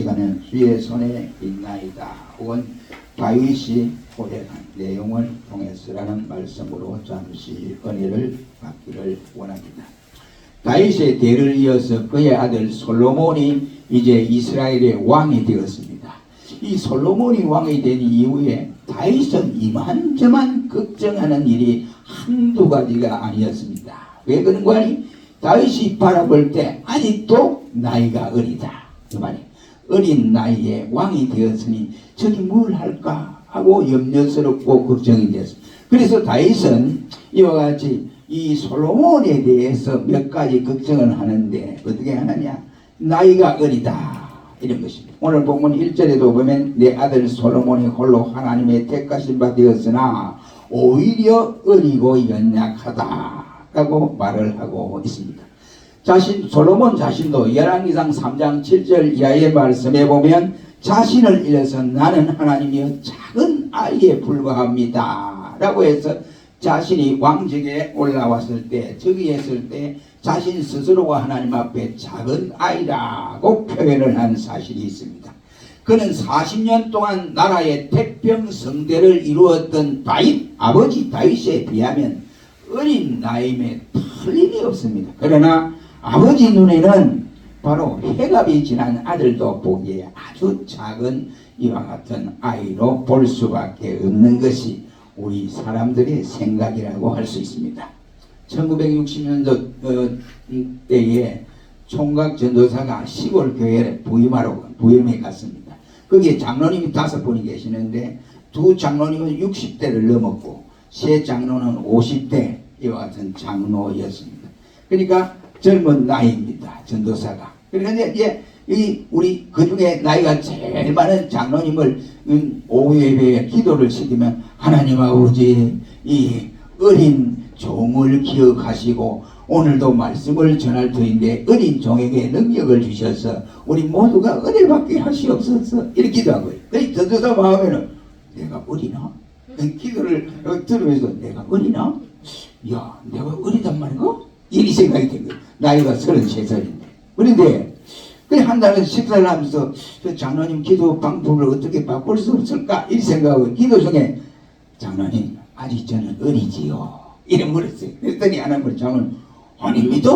시간은 주의 손에 있나이다. 혹은 다윗이 고백한 내용을 통해서라는 말씀으로 잠시 은혜를 받기를 원합니다. 다윗의 대를 이어서 그의 아들 솔로몬이 이제 이스라엘의 왕이 되었습니다. 이 솔로몬이 왕이 된 이후에 다윗은 이만저만 걱정하는 일이 한두 가지가 아니었습니다. 왜 그런 거 아니? 다윗이 바라볼 때 아직도 나이가 어리다. 그 말이 어린 나이에 왕이 되었으니 저기 뭘 할까 하고 염려스럽고 걱정이 됐습니다. 그래서 다윗은 이와 같이 이 솔로몬에 대해서 몇 가지 걱정을 하는데 어떻게 하느냐 나이가 어리다 이런 것입니다. 오늘 본문 1절에도 보면 내 아들 솔로몬이 홀로 하나님의 택하신 바 되었으나 오히려 어리고 연약하다라고 말을 하고 있습니다. 자신 솔로몬 자신도 열왕기상 3장 7절 이하의 말씀에 보면 자신을 잃어서 나는 하나님이여 작은 아이에 불과합니다 라고 해서 자신이 왕직에 올라왔을 때 저기 했을 때 자신 스스로가 하나님 앞에 작은 아이라고 표현을 한 사실이 있습니다. 그는 40년 동안 나라의 태평성대를 이루었던 다윗 아버지 다윗에 비하면 어린 나이에 틀림이 없습니다. 그러나 아버지 눈에는 바로 해갑이 지난 아들도 보기에 아주 작은 이와 같은 아이로 볼 수밖에 없는 것이 우리 사람들의 생각이라고 할 수 있습니다. 1960년도 어, 때에 총각 전도사가 시골 교회에 부임하러 부임해 갔습니다. 거기에 장로님이 다섯 분이 계시는데 두 장로님은 60대를 넘었고 세 장로는 50대 이와 같은 장로였습니다. 그러니까 젊은 나이입니다. 전도사가. 그런데 이제 이 우리 그 중에 나이가 제일 많은 장로님을 음, 오후 예배에 기도를 시키면 하나님 아버지 이 어린 종을 기억하시고 오늘도 말씀을 전할 터인데 어린 종에게 능력을 주셔서 우리 모두가 은혜 받게 하시옵소서 이렇게 기도하고요. 그 전도사 마음에는 내가 어리나? 그 기도를 들으면서 내가 어리나? 야 내가 어리단 말인가? 이 생각이 된 거예요. 나이가 33살인데. 그런데 그한 달에 식사를 하면서 저 장로님 기도 방법을 어떻게 바꿀 수 없을까? 이 생각하고 기도 중에 장로님 아직 저는 어리지요. 이런 물었어요. 그랬더니 하나님을 장로님 아닙니다.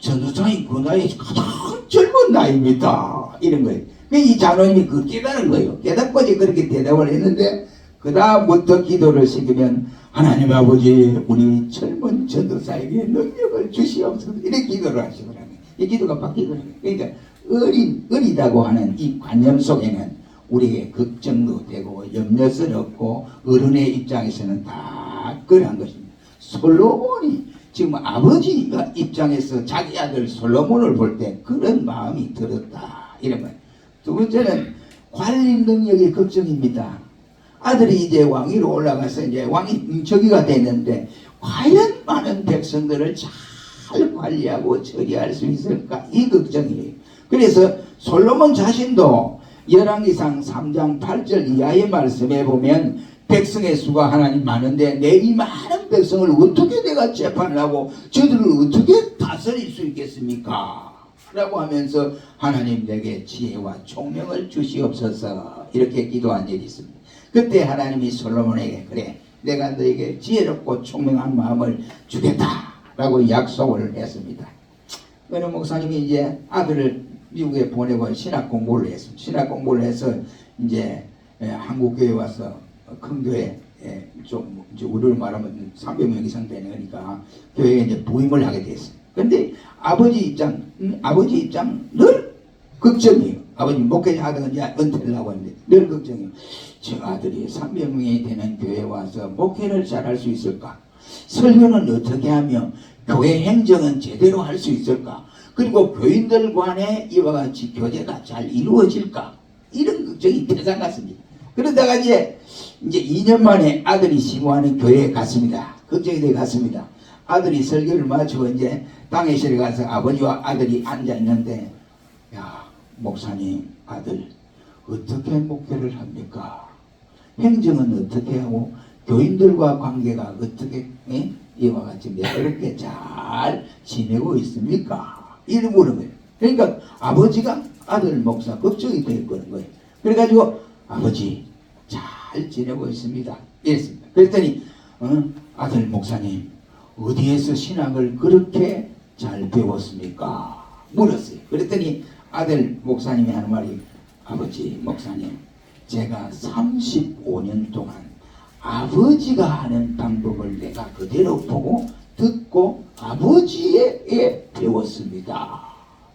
전도사님 그 나이에 가장 젊은 나이입니다. 이런 거예요. 이 장로님이 그 깨달은 거예요. 깨닫고지 그렇게 대답을 했는데 그 다음부터 기도를 시키면 하나님 아버지 우리 젊은 전도사에게 능력을 주시옵소서 이렇게 기도를 하시더라고요. 이 기도가 바뀌거든요. 그러니까 어린, 어리다고 하는 이 관념 속에는 우리에게 걱정도 되고 염려스럽고 어른의 입장에서는 다 그러한 것입니다. 솔로몬이 지금 아버지가 입장에서 자기 아들 솔로몬을 볼 때 그런 마음이 들었다. 이런 말. 두 번째는 관리 능력의 걱정입니다. 아들이 이제 왕위로 올라가서 이제 왕이 저기가 됐는데 과연 많은 백성들을 잘 관리하고 처리할 수 있을까 이 걱정이에요. 그래서 솔로몬 자신도 열왕기상 3장 8절 이하의 말씀에 보면 백성의 수가 하나님 많은데 내 이 많은 백성을 어떻게 내가 재판을 하고 저들을 어떻게 다스릴 수 있겠습니까? 라고 하면서 하나님 내게 지혜와 총명을 주시옵소서 이렇게 기도한 일이 있습니다. 그때 하나님이 솔로몬에게 그래 내가 너에게 지혜롭고 총명한 마음을 주겠다라고 약속을 했습니다. 어느 목사님이 이제 아들을 미국에 보내고 신학 공부를 했습니다. 신학 공부를 해서 이제 한국 교회 와서 큰 교회 좀 이제 우리를 말하면 300명 이상 되는 거니까 교회에 이제 부임을 하게 됐어요. 근데 아버지 입장, 음, 아버지 입장 늘 걱정이에요. 아버님 목회자 이제 은퇴를 하고 있는데 늘 걱정이에요. 저 아들이 300명이 되는 교회에 와서 목회를 잘할 수 있을까? 설교는 어떻게 하며 교회 행정은 제대로 할 수 있을까? 그리고 교인들 간에 이와 같이 교제가 잘 이루어질까? 이런 걱정이 대상 같습니다. 그러다가 이제 이제 2년 만에 아들이 시무하는 교회에 갔습니다. 걱정이 돼 갔습니다. 아들이 설교를 마치고 이제 방해실에 가서 아버지와 아들이 앉아 있는데 야 목사님 아들 어떻게 목회를 합니까? 행정은 어떻게 하고 교인들과 관계가 어떻게 예? 이와 같이 매끄럽게 잘 지내고 있습니까? 물은 거예요. 그러니까 아버지가 아들 목사 걱정이 됐거든 거예요. 그래가지고 아버지 잘 지내고 있습니다. 이랬습니다. 그랬더니 어, 아들 목사님 어디에서 신학을 그렇게 잘 배웠습니까? 물었어요. 그랬더니 아들 목사님이 하는 말이 아버지 목사님 제가 35년 동안 아버지가 하는 방법을 내가 그대로 보고 듣고 아버지에게 배웠습니다.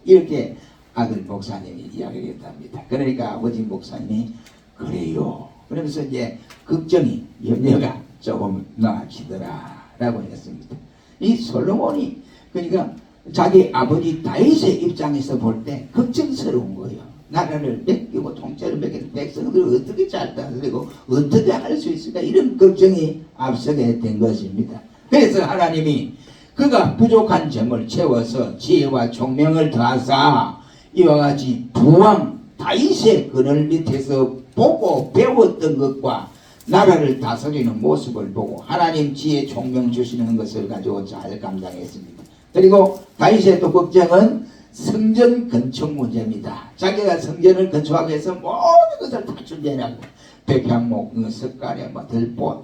이렇게 아들 목사님이 이야기를 했답니다. 그러니까 아버지 목사님이 그래요. 그러면서 이제 걱정이 염려가 조금 나아지더라 라고 했습니다. 이 솔로몬이 그러니까 자기 아버지 다윗의 입장에서 볼 때 걱정스러운 거예요. 나라를 맡기고 통째로 맡기는 백성들을 어떻게 잘 다스리고 어떻게 할 수 있을까 이런 걱정이 앞서게 된 것입니다. 그래서 하나님이 그가 부족한 점을 채워서 지혜와 총명을 더하사 이와 같이 부왕 다윗의 그늘 밑에서 보고 배웠던 것과 나라를 다스리는 모습을 보고 하나님 지혜 총명 주시는 것을 가지고 잘 감당했습니다. 그리고 다윗의 또 걱정은 성전 건축 문제입니다. 자기가 성전을 건축하기 위해서 모든 것을 다 준비해놨고 백향목, 그 석가래, 뭐 들보,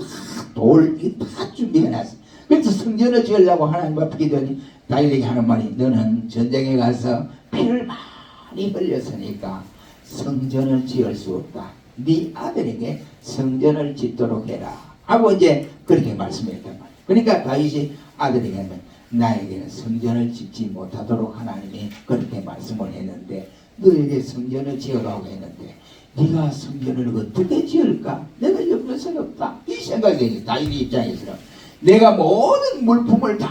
다돌다 준비해놨어. 그래서 성전을 지으려고 하나님 앞에 기도하니 다윗에게 하는 말이 너는 전쟁에 가서 피를 많이 흘렸으니까 성전을 지을 수 없다. 네 아들에게 성전을 짓도록 해라. 하고 이제 그렇게 말씀했단 말이에요. 그러니까 다윗이 아들에게는 나에게는 성전을 짓지 못하도록 하나님이 그렇게 말씀을 했는데 너에게 성전을 지어라고 했는데 네가 성전을 어떻게 지을까? 내가 없다. 이 생각이 다윗 입장에서는 내가 모든 물품을 다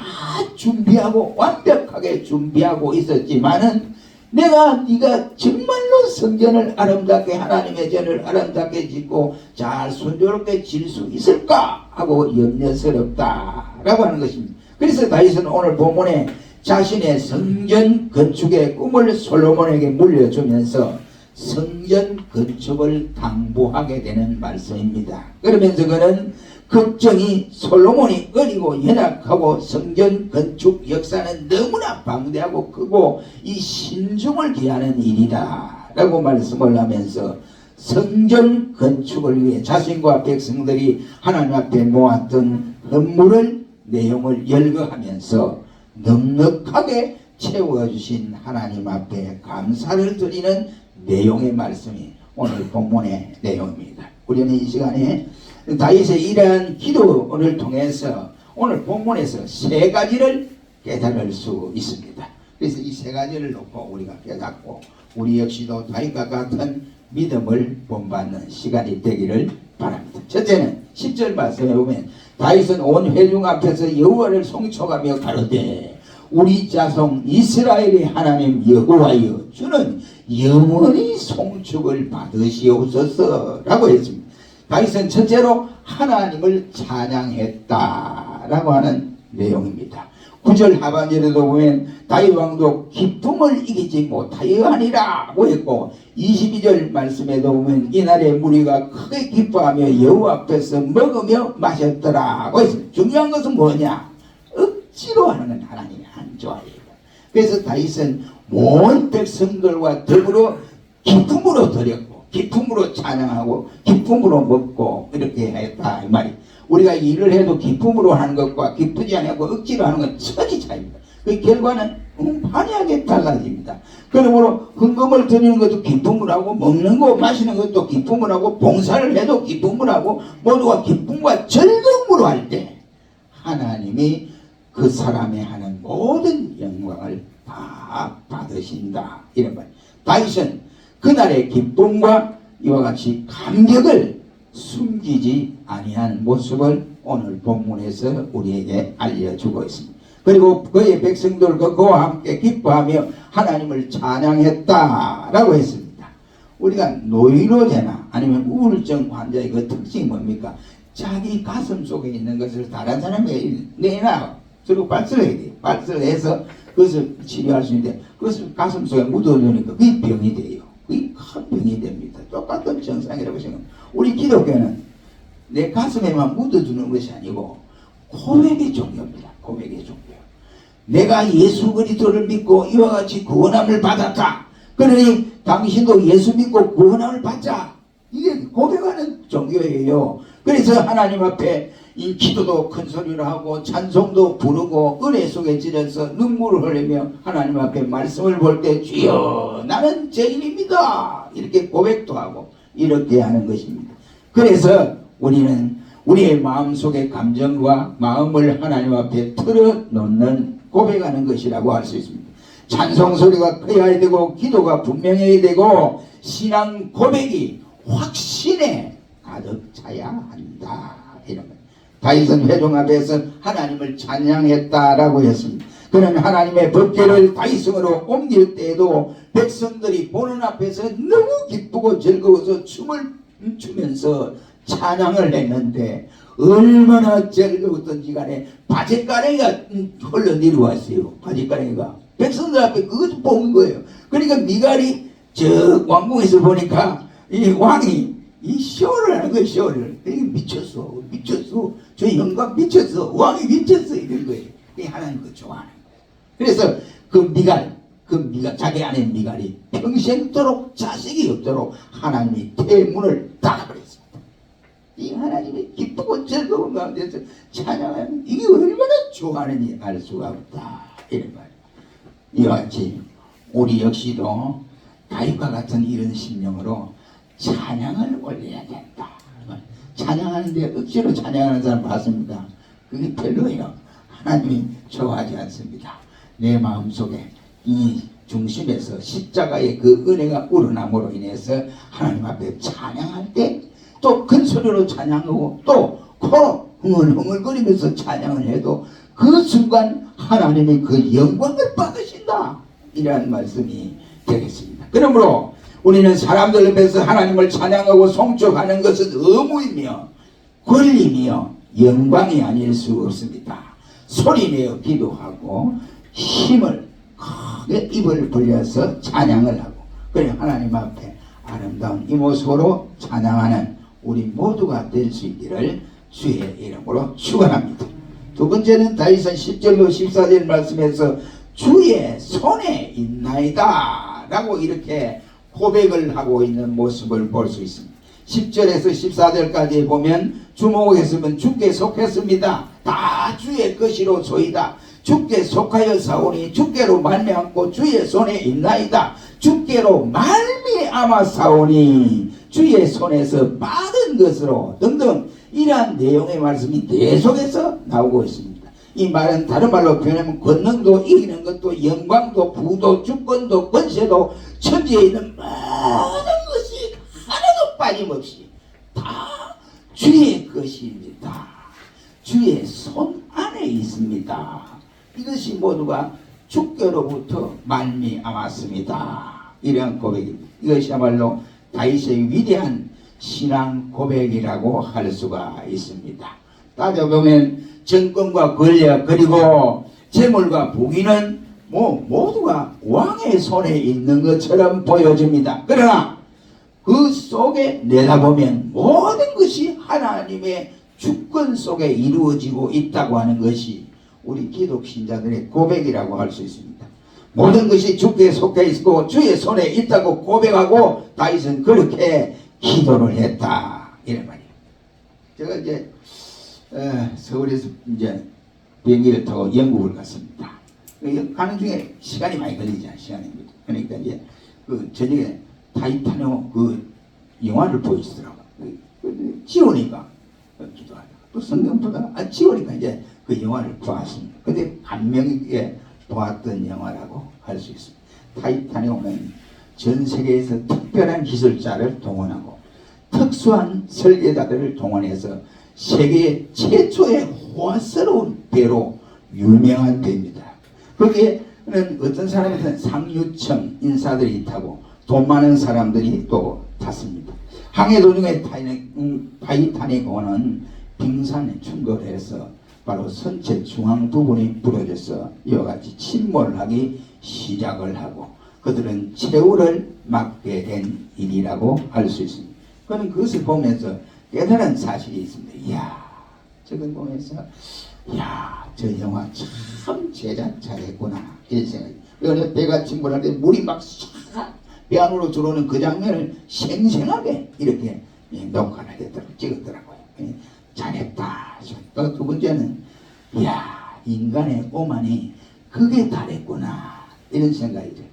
준비하고 완벽하게 준비하고 있었지만은 내가 네가 정말로 성전을 아름답게 하나님의 전을 아름답게 짓고 잘 순조롭게 질 수 있을까 하고 염려스럽다라고 하는 것입니다. 그래서 다윗은 오늘 본문에 자신의 성전 건축의 꿈을 솔로몬에게 물려주면서 성전 건축을 당부하게 되는 말씀입니다. 그러면서 그는 걱정이 솔로몬이 어리고 연약하고 성전 건축 역사는 너무나 방대하고 크고 이 신중을 기하는 일이다 라고 말씀을 하면서 성전 건축을 위해 자신과 백성들이 하나님 앞에 모았던 헌물을 내용을 열거하면서 넉넉하게 채워주신 하나님 앞에 감사를 드리는 내용의 말씀이 오늘 본문의 내용입니다. 우리는 이 시간에 다윗의 이러한 기도를 통해서 오늘 본문에서 세 가지를 깨달을 수 있습니다. 그래서 이 세 가지를 놓고 우리가 깨닫고 우리 역시도 다윗과 같은 믿음을 본받는 시간이 되기를 바랍니다. 첫째는 10절 말씀에 보면 다윗은 온 회중 앞에서 여호와를 송축하며 가로되 우리 자손 이스라엘의 하나님 여호와여 주는 영원히 송축을 받으시옵소서라고 했습니다. 다윗은 첫째로 하나님을 찬양했다라고 하는 내용입니다. 9절 하반절에도 보면 다윗 왕도 기쁨을 이기지 못하여 하니라고 했고 22절 말씀에도 보면 이날의 무리가 크게 기뻐하며 여호와 앞에서 먹으며 마셨더라고 했습니다. 중요한 것은 뭐냐? 억지로 하는 건 하나님이 안 좋아해요. 그래서 다윗은 온 백성들과 더불어 기쁨으로 드렸고 기쁨으로 찬양하고 기쁨으로 먹고 이렇게 했다 이 말이 우리가 일을 해도 기쁨으로 하는 것과 기쁘지 않고 억지로 하는 건 천지 차이입니다. 그 결과는 판이하게 달라집니다. 그러므로 헌금을 드리는 것도 기쁨을 하고 먹는 거 마시는 것도 기쁨을 하고 봉사를 해도 기쁨을 하고 모두가 기쁨과 즐거움으로 할 때 하나님이 그 사람이 하는 모든 영광을 다 받으신다 이런 말. 다윗은 그날의 기쁨과 이와 같이 감격을 숨기지 아니한 모습을 오늘 본문에서 우리에게 알려주고 있습니다. 그리고 그의 백성들과 그와 함께 기뻐하며 하나님을 찬양했다라고 했습니다. 우리가 노이로제나 아니면 우울증 환자의 그 특징이 뭡니까? 자기 가슴 속에 있는 것을 다른 사람에게 내놔 그리고 발설해야 돼요. 발설해서 그것을 치료할 수 있는데 그것을 가슴 속에 묻어두니까 그게 병이 돼요. 그게 큰 병이 됩니다. 똑같은 증상이라고 생각합니다. 우리 기독교는 내 가슴에만 묻어두는 것이 아니고 고백의 종교입니다. 고백의 종교. 내가 예수 그리스도를 믿고 이와 같이 구원함을 받았다. 그러니 당신도 예수 믿고 구원함을 받자. 이게 고백하는 종교예요. 그래서 하나님 앞에 이 기도도 큰 소리로 하고 찬송도 부르고 은혜 속에 찌려서 눈물을 흘리며 하나님 앞에 말씀을 볼 때 주여 나는 죄인입니다. 이렇게 고백도 하고 이렇게 하는 것입니다. 그래서 우리는 우리의 마음속의 감정과 마음을 하나님 앞에 털어놓는 고백하는 것이라고 할 수 있습니다. 찬송 소리가 커야 되고 기도가 분명해야 되고 신앙 고백이 확신에 가득 차야 한다. 이런 거. 다윗은 회중 앞에서 하나님을 찬양했다라고 했습니다. 그러면 하나님의 법궤를 다윗성으로 옮길 때에도 백성들이 보는 앞에서 너무 기쁘고 즐거워서 춤을 추면서 찬양을 했는데 얼마나 즐거웠던지 간에 바짓가랭이가 흘러 내려왔어요. 바짓가랭이가. 백성들 앞에 그것 본 거예요. 그러니까 미갈이 저 왕궁에서 보니까 이 왕이 이 쇼를 하는 거예요, 쇼를. 미쳤어. 미쳤어. 저 영광 미쳤어. 왕이 미쳤어. 이런 거예요. 이 하나님 그 좋아하는 거예요. 그래서 그 미갈, 그 미갈, 자기 아내 미갈이 평생도록 자식이 없도록 하나님이 태문을 닫아버렸습니다. 이 하나님이 기쁘고 즐거운 가운데서 찬양하는 이게 얼마나 좋아하는지 알 수가 없다. 이런 말이에요. 이와 같이 우리 역시도 다윗과 같은 이런 심령으로 찬양을 올려야 된다. 찬양하는데 억지로 찬양하는 사람 봤습니다. 그게 별로예요. 하나님이 좋아하지 않습니다. 내 마음속에 이 중심에서 십자가의 그 은혜가 우러남으로 인해서 하나님 앞에 찬양할 때 또 큰 소리로 찬양하고 또 코로 흥얼흥얼거리면서 찬양을 해도 그 순간 하나님이 그 영광을 받으신다. 이러한 말씀이 되겠습니다. 그러므로 우리는 사람들 앞에서 하나님을 찬양하고 송축하는 것은 의무이며 권리며 영광이 아닐 수 없습니다. 소리내어 기도하고 힘을 크게 입을 벌려서 찬양을 하고 그래 하나님 앞에 아름다운 이 모습으로 찬양하는 우리 모두가 될 수 있기를 주의 이름으로 축원합니다. 두 번째는 다윗은 10절로 14절 말씀에서 주의 손에 있나이다 라고 이렇게 고백을 하고 있는 모습을 볼 수 있습니다. 10절에서 14절까지 보면 주목했으면 주께 속했습니다. 다 주의 것이로 소이다. 주께 속하여 사오니 주께로 말미암고 주의 손에 있나이다. 주께로 말미암아 사오니 주의 손에서 받은 것으로 등등 이러한 내용의 말씀이 계속해서 나오고 있습니다. 이 말은 다른 말로 표현하면 권능도 이기는 것도 영광도 부도 주권도 권세도 천지에 있는 모든 것이 하나도 빠짐없이 다 주의 것입니다. 주의 손 안에 있습니다. 이것이 모두가 주께로부터 말미암았습니다. 이러한 고백입니다. 이것이야말로 다윗의 위대한 신앙 고백이라고 할 수가 있습니다. 따져보면 정권과 권력 그리고 재물과 부귀는 뭐 모두가 왕의 손에 있는 것처럼 보여집니다. 그러나 그 속에 내다보면 모든 것이 하나님의 주권 속에 이루어지고 있다고 하는 것이 우리 기독 신자들의 고백이라고 할 수 있습니다. 모든 것이 주께 속해 있고 주의 손에 있다고 고백하고 다윗은 그렇게 기도를 했다 이런 말이에요. 제가 이제 어, 서울에서 이제 비행기를 타고 영국을 갔습니다. 그 가는 중에 시간이 많이 걸리잖아요. 시간입니다. 그러니까 이제 그 저녁에 타이타노 그 영화를 보이시더라고. 그, 그, 지오니까 기도하다. 또 성경 보다가 아, 지오니까 이제 그 영화를 보았습니다. 근데 감명 있게 보았던 영화라고 할 수 있습니다. 타이타닉은 전 세계에서 특별한 기술자를 동원하고 특수한 설계자들을 동원해서 세계 최초의 호화스러운 배로 유명한 배입니다. 거기에는 어떤 사람들은 상류층 인사들이 타고 돈 많은 사람들이 또 탔습니다. 항해 도중에 타이타닉 호는 빙산에 충돌해서 바로 선체 중앙 부분이 부러져서 이와 같이 침몰 하기 시작을 하고 그들은 최후를 맞게 된 일이라고 할 수 있습니다. 그는 그것을 보면서 깨달은 사실이 있습니다. 이야, 저걸 보면서 이야, 저 영화 참 제작 잘했구나 이런 생각이. 그래서 배가 때 물이 막싹배 안으로 들어오는 그 장면을 생생하게 이렇게 예, 녹화를 했더라고 찍었더라고요. 예, 잘했다. 또 두 번째는 이야 인간의 오만이 그게 다랬구나 이런 생각이 들어요.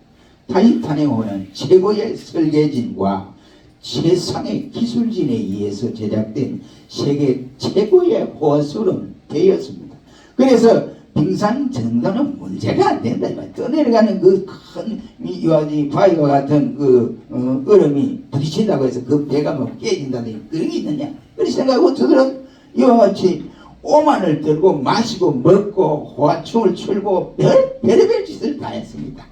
타이탄에 오는 최고의 설계진과 최상의 기술진에 의해서 제작된 세계 최고의 호수는 배였습니다. 그래서 빙산 정도는 문제가 안 된다. 이. 떠내려가는 그큰 이와지 바위와 같은 그 어, 얼음이 부딪힌다고 해서 그 배가 뭐 깨진다든지 그런 게 있느냐? 그렇게 생각하고 저들은 이와 같이 오만을 들고 마시고 먹고 호화충을 출고 별, 별의별 짓을 다 했습니다.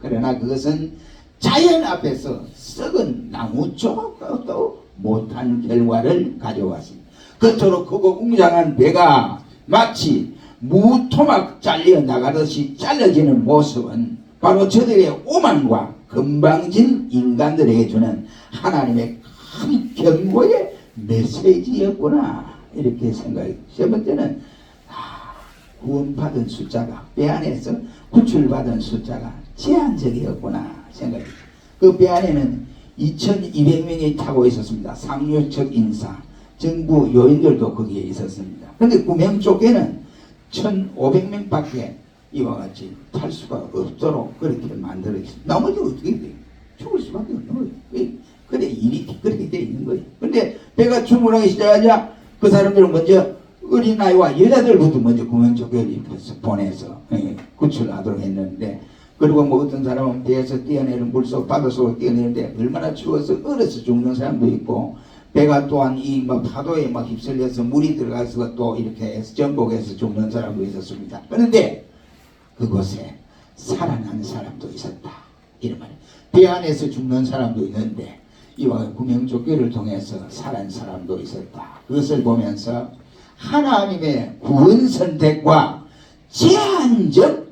그러나 그것은 자연 앞에서 썩은 나무 조각도 못한 결과를 가져왔습니다. 그토록 크고 웅장한 배가 마치 무토막 잘려 나가듯이 잘려지는 모습은 바로 저들의 오만과 건방진 인간들에게 주는 하나님의 큰 경고의 메시지였구나 이렇게 생각이 세 번째는 아, 구원받은 숫자가 배 안에서 구출받은 숫자가 제한적이었구나 생각이 그배 안에는 2200명이 타고 있었습니다. 상류측 인사, 정부 요인들도 거기에 있었습니다. 그런데 구명 쪽에는 1500명밖에 이와 같이 탈 수가 없도록 그렇게 만들어 있습니다. 나머지 어떻게 돼요? 죽을 수밖에 없는 거예요. 왜? 그래 일이 그렇게 돼 있는 거예요. 근데 배가 주문하기 시작하자 그 사람들은 먼저 어린아이와 여자들부터 먼저 구명 쪽에 보내서 예, 구출하도록 했는데 그리고 뭐 어떤 사람은 배에서 뛰어내는 물속 바닷속으로 뛰어내는데 얼마나 추워서 얼어서 죽는 사람도 있고 배가 또한 이 뭐 파도에 막 휩쓸려서 물이 들어가서 또 이렇게 전복해서 죽는 사람도 있었습니다. 그런데 그곳에 살아난 사람도 있었다. 이런 말이에요. 배 안에서 죽는 사람도 있는데 이와 구명조끼를 통해서 살아난 사람도 있었다. 그것을 보면서 하나님의 구원 선택과 제한적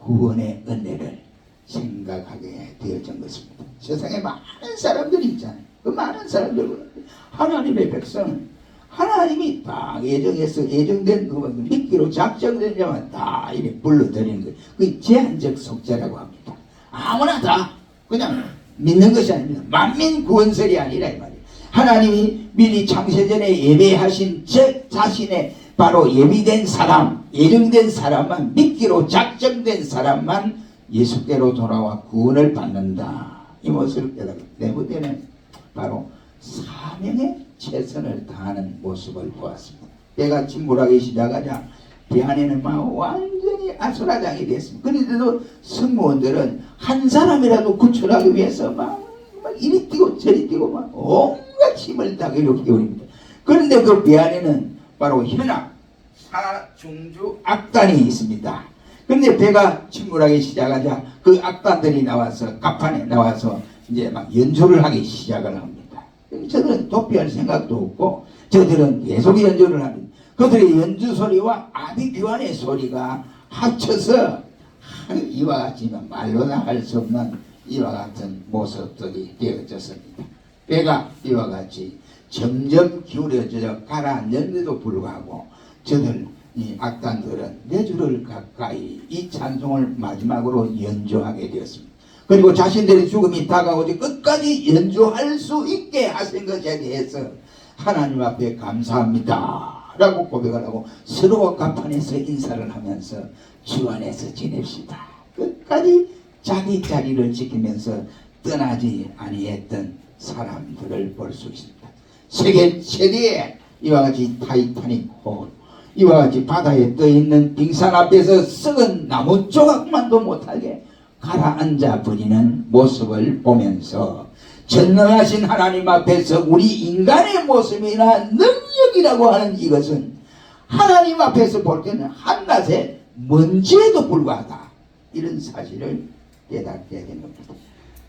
구원의 은혜를 생각하게 되어진 것입니다. 세상에 많은 사람들이 있잖아요. 그 많은 사람들 하나님의 백성은 하나님이 다 예정해서 예정된 그 믿기로 작정된 자만 다 이렇게 불러들이는 거예요. 그 제한적 속죄라고 합니다. 아무나 다 그냥 믿는 것이 아닙니다. 만민 구원설이 아니라 이 말이에요. 하나님이 미리 창세전에 예배하신 저 자신의 바로 예비된 사람, 예정된 사람만 믿기로 작정된 사람만 예수께로 돌아와 구원을 받는다. 이 모습을 네 번째는 바로 사명에 최선을 다하는 모습을 보았습니다. 배가 침몰하기 시작하자 배 안에는 막 완전히 아수라장이 됐습니다. 그런데도 승무원들은 한 사람이라도 구출하기 위해서 막, 막 이리 뛰고 저리 뛰고 막 온갖 힘을 다 기울입니다. 그런데 그 배 안에는 바로 현악, 사중주 악단이 있습니다. 그런데 배가 침몰하기 시작하자 그 악단들이 나와서 갑판에 나와서 이제 막 연주를 하기 시작을 합니다. 저들은 도피할 생각도 없고 저들은 계속 연주를 합니다. 그들의 연주 소리와 아비규환의 소리가 합쳐서 이와 같이 말로나 할수 없는 이와 같은 모습들이 되어졌습니다. 배가 이와 같이 점점 기울여져 가라앉는데도 불구하고 저들 이 악단들은 네 주를 가까이 이 찬송을 마지막으로 연주하게 되었습니다. 그리고 자신들의 죽음이 다가오지 끝까지 연주할 수 있게 하신 것에 대해서 하나님 앞에 감사합니다. 라고 고백을 하고 서로 갑판에서 인사를 하면서 주 안에서 지냅시다. 끝까지 자기 자리를 지키면서 떠나지 아니했던 사람들을 볼 수 있습니다. 세계 최대의 이와 같이 타이타닉 호흡 이와 같이 바다에 떠 있는 빙산 앞에서 썩은 나무 조각만도 못하게 가라앉아 버리는 모습을 보면서 전능하신 하나님 앞에서 우리 인간의 모습이나 능력이라고 하는 이것은 하나님 앞에서 볼 때는 한낮의 먼지에도 불과하다. 이런 사실을 깨닫게 된 겁니다.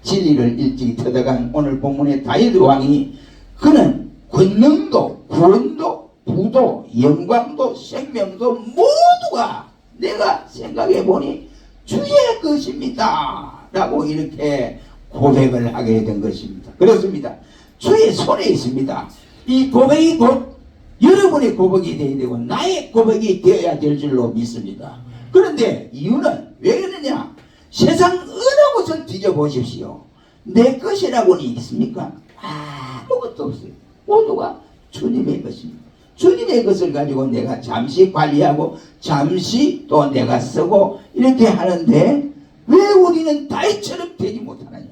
진리를 일찍 터득한 오늘 본문의 다윗 왕이 그는 권능도 구원도 부도 영광도 생명도 모두가 내가 생각해 보니 주의 것입니다. 라고 이렇게 고백을 하게 된 것입니다. 그렇습니다. 주의 손에 있습니다. 이 고백이 곧 여러분의 고백이 되어야 되고 나의 고백이 되어야 될 줄로 믿습니다. 그런데 이유는 왜 그러냐? 세상 어느 곳을 뒤져보십시오. 내 것이라고는 있습니까? 아무것도 없어요. 모두가 주님의 것입니다. 주님의 것을 가지고 내가 잠시 관리하고 잠시 또 내가 쓰고 이렇게 하는데 왜 우리는 다이처럼 되지 못하느냐?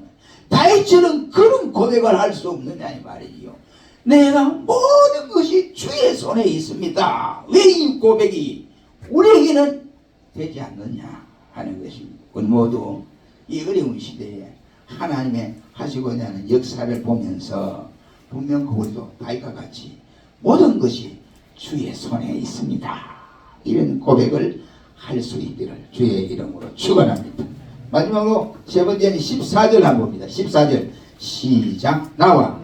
다이처럼 그런 고백을 할 수 없느냐 이 말이지요. 내가 모든 것이 주의 손에 있습니다. 왜 이 고백이 우리에게는 되지 않느냐 하는 것입니다. 우리 모두 이 어려운 시대에 하나님의 하시고자 하는 역사를 보면서 분명 우리도 다이가 같이 모든 것이 주의 손에 있습니다. 이런 고백을 할 수 있기를 주의 이름으로 축원합니다. 마지막으로 세 번째는 14절 한번 봅니다. 14절 시작 나와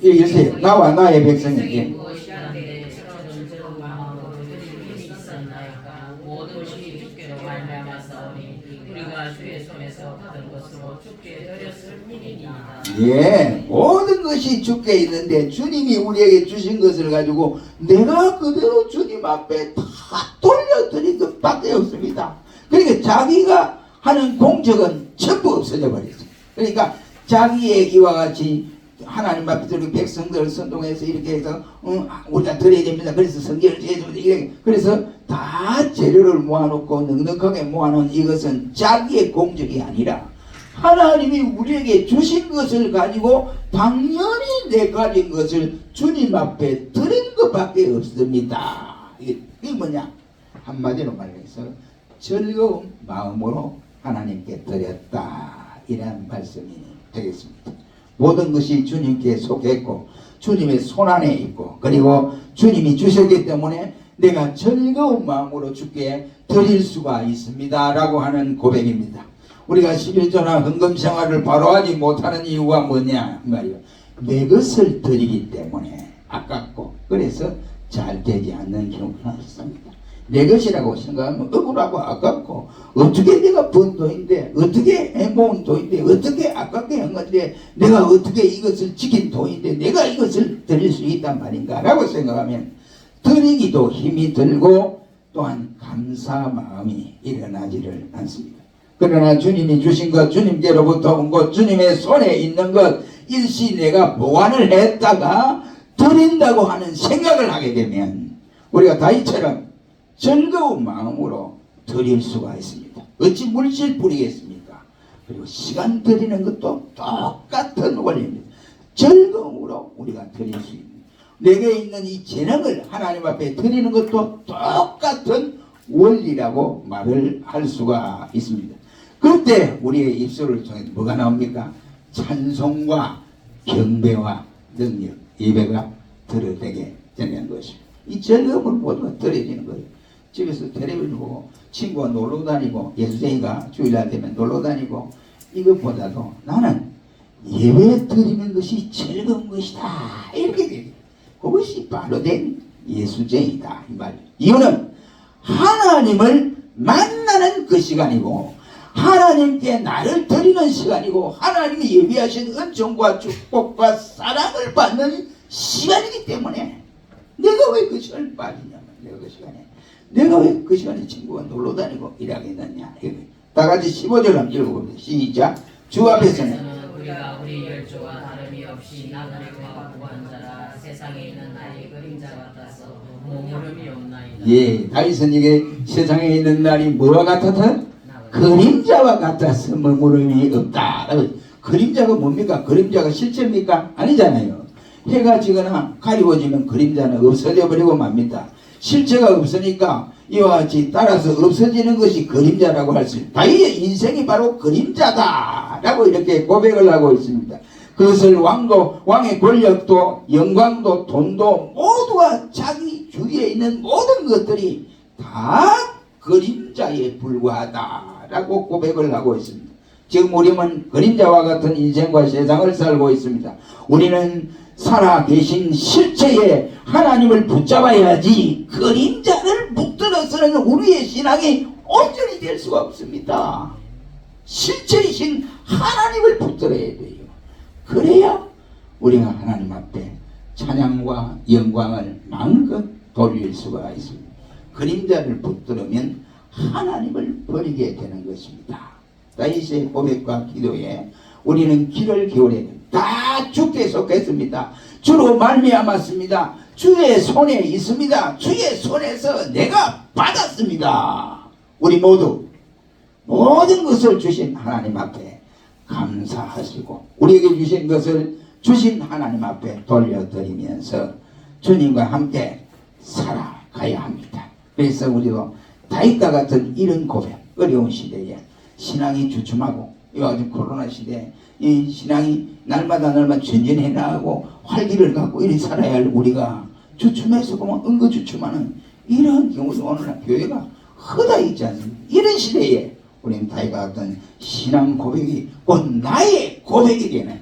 읽으세요. 나와 나의 백성에게 무엇이라 내 저런 저런 마음으로 힘이 있었나이까 모든 것이 주께로 말미암았사오니 우리가 주의 손에서 받은 것으로 주께 드렸을 일이니이다. 예, 모든 것이 주께 있는데 주님이 우리에게 주신 것을 가지고 내가 그대로 주님 앞에 다 돌려드린 것밖에 없습니다. 그러니까 자기가 하는 공적은 전부 없어져 버렸어요. 그러니까 자기의 이와 같이 하나님 앞에 들고 백성들을 선동해서 이렇게 해서 어, 우리가 드려야 됩니다. 그래서 성경을 해줍니다. 이렇게 그래서 다 재료를 모아놓고 넉넉하게 모아놓은 이것은 자기의 공적이 아니라 하나님이 우리에게 주신 것을 가지고 당연히 내 가진 것을 주님 앞에 드린 것밖에 없습니다. 이게, 뭐냐? 한마디로 말해서 즐거운 마음으로 하나님께 드렸다. 이런 말씀이 되겠습니다. 모든 것이 주님께 속했고 주님의 손안에 있고 그리고 주님이 주셨기 때문에 내가 즐거운 마음으로 주께 드릴 수가 있습니다. 라고 하는 고백입니다. 우리가 11조나 헌금 생활을 바로 하지 못하는 이유가 뭐냐 말이요. 내 것을 드리기 때문에 아깝고 그래서 잘 되지 않는 경우가 있습니다. 내 것이라고 생각하면 억울하고 아깝고 어떻게 내가 번 돈인데 어떻게 모은 돈인데 어떻게 아깝게 한 건데 내가 어떻게 이것을 지킨 돈인데 내가 이것을 드릴 수 있단 말인가 라고 생각하면 드리기도 힘이 들고 또한 감사 마음이 일어나지를 않습니다. 그러나 주님이 주신 것, 주님께로부터 온 것, 주님의 손에 있는 것, 일시 내가 보관을 했다가 드린다고 하는 생각을 하게 되면 우리가 다이처럼 즐거운 마음으로 드릴 수가 있습니다. 어찌 물질 뿌리겠습니까? 그리고 시간 드리는 것도 똑같은 원리입니다. 즐거움으로 우리가 드릴 수 있는 내게 있는 이 재능을 하나님 앞에 드리는 것도 똑같은 원리라고 말을 할 수가 있습니다. 그때 우리의 입술을 통해 뭐가 나옵니까? 찬송과 경배와 능력, 예배가 들어되게 되는 것입니다. 이 즐거움을 모두가 드려지는 거예요. 집에서 텔레비전 보고 친구가 놀러 다니고 예수쟁이가 주일날 되면 놀러 다니고 이것보다도 나는 예배 드리는 것이 즐거운 것이다. 이렇게 돼요. 그것이 바로 된 예수쟁이다. 이 말. 이유는 하나님을 만나는 그 시간이고 하나님께 나를 드리는 시간이고 하나님이 예비하신 은총과 축복과 사랑을 받는 시간이기 때문에 내가 왜 그 시간을 빠지냐면 내가 그 시간에 내가 왜 그 시간에 친구가 놀러 다니고 일하겠느냐 다 같이 15절 한번 읽어봅니다 시작 주 앞에서는 그래서는 우리가 우리 열조와 다름이 없이 나그네와 무한 자라 세상에 있는 나의 그림자 같아서 몸으름이 없나이다. 예 다윗은 이게 세상에 있는 날이 뭐와 같았다? 그림자와 같아서 머무름이 없다. 그림자가 뭡니까? 그림자가 실체입니까? 아니잖아요. 해가 지거나 가리워지면 그림자는 없어져 버리고 맙니다. 실체가 없으니까 이와 같이 따라서 없어지는 것이 그림자라고 할 수 있습니다. 다윗의 인생이 바로 그림자다 라고 이렇게 고백을 하고 있습니다. 그것을 왕도 왕의 권력도 영광도 돈도 모두가 자기 주위에 있는 모든 것들이 다 그림자에 불과하다 라고 고백을 하고 있습니다. 지금 우리는 그림자와 같은 인생과 세상을 살고 있습니다. 우리는 살아 계신 실체에 하나님을 붙잡아야지 그림자를 붙들어서는 우리의 신앙이 온전히 될 수가 없습니다. 실체이신 하나님을 붙들어야 돼요. 그래야 우리가 하나님 앞에 찬양과 영광을 마음껏 돌릴 수가 있습니다. 그림자를 붙들으면 하나님을 버리게 되는 것입니다. 다윗의 고백과 기도에 우리는 길을 기울여야. 다 주께 속했습니다. 주로 말미암았습니다. 주의 손에 있습니다. 주의 손에서 내가 받았습니다. 우리 모두 모든 것을 주신 하나님 앞에 감사하시고 우리에게 주신 것을 주신 하나님 앞에 돌려드리면서 주님과 함께 살아가야 합니다. 그래서 우리도 다윗과 같은 이런 고백 어려운 시대에 신앙이 주춤하고 요즘 코로나 시대에 이 신앙이 날마다 날마다 전진해 나가고 활기를 갖고 이리 살아야 할 우리가 주춤해서 보면 은거 주춤하는 이런 경우도 오늘날 교회가 허다 있지 않습니까? 이런 시대에 우리는 다이가 어떤 신앙 고백이 곧 나의 고백이 되는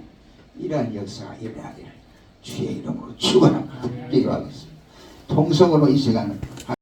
이러한 역사가 일어나기를 주의 이름으로 축원합니다. 기도하겠습니다. 통성으로 이 시간을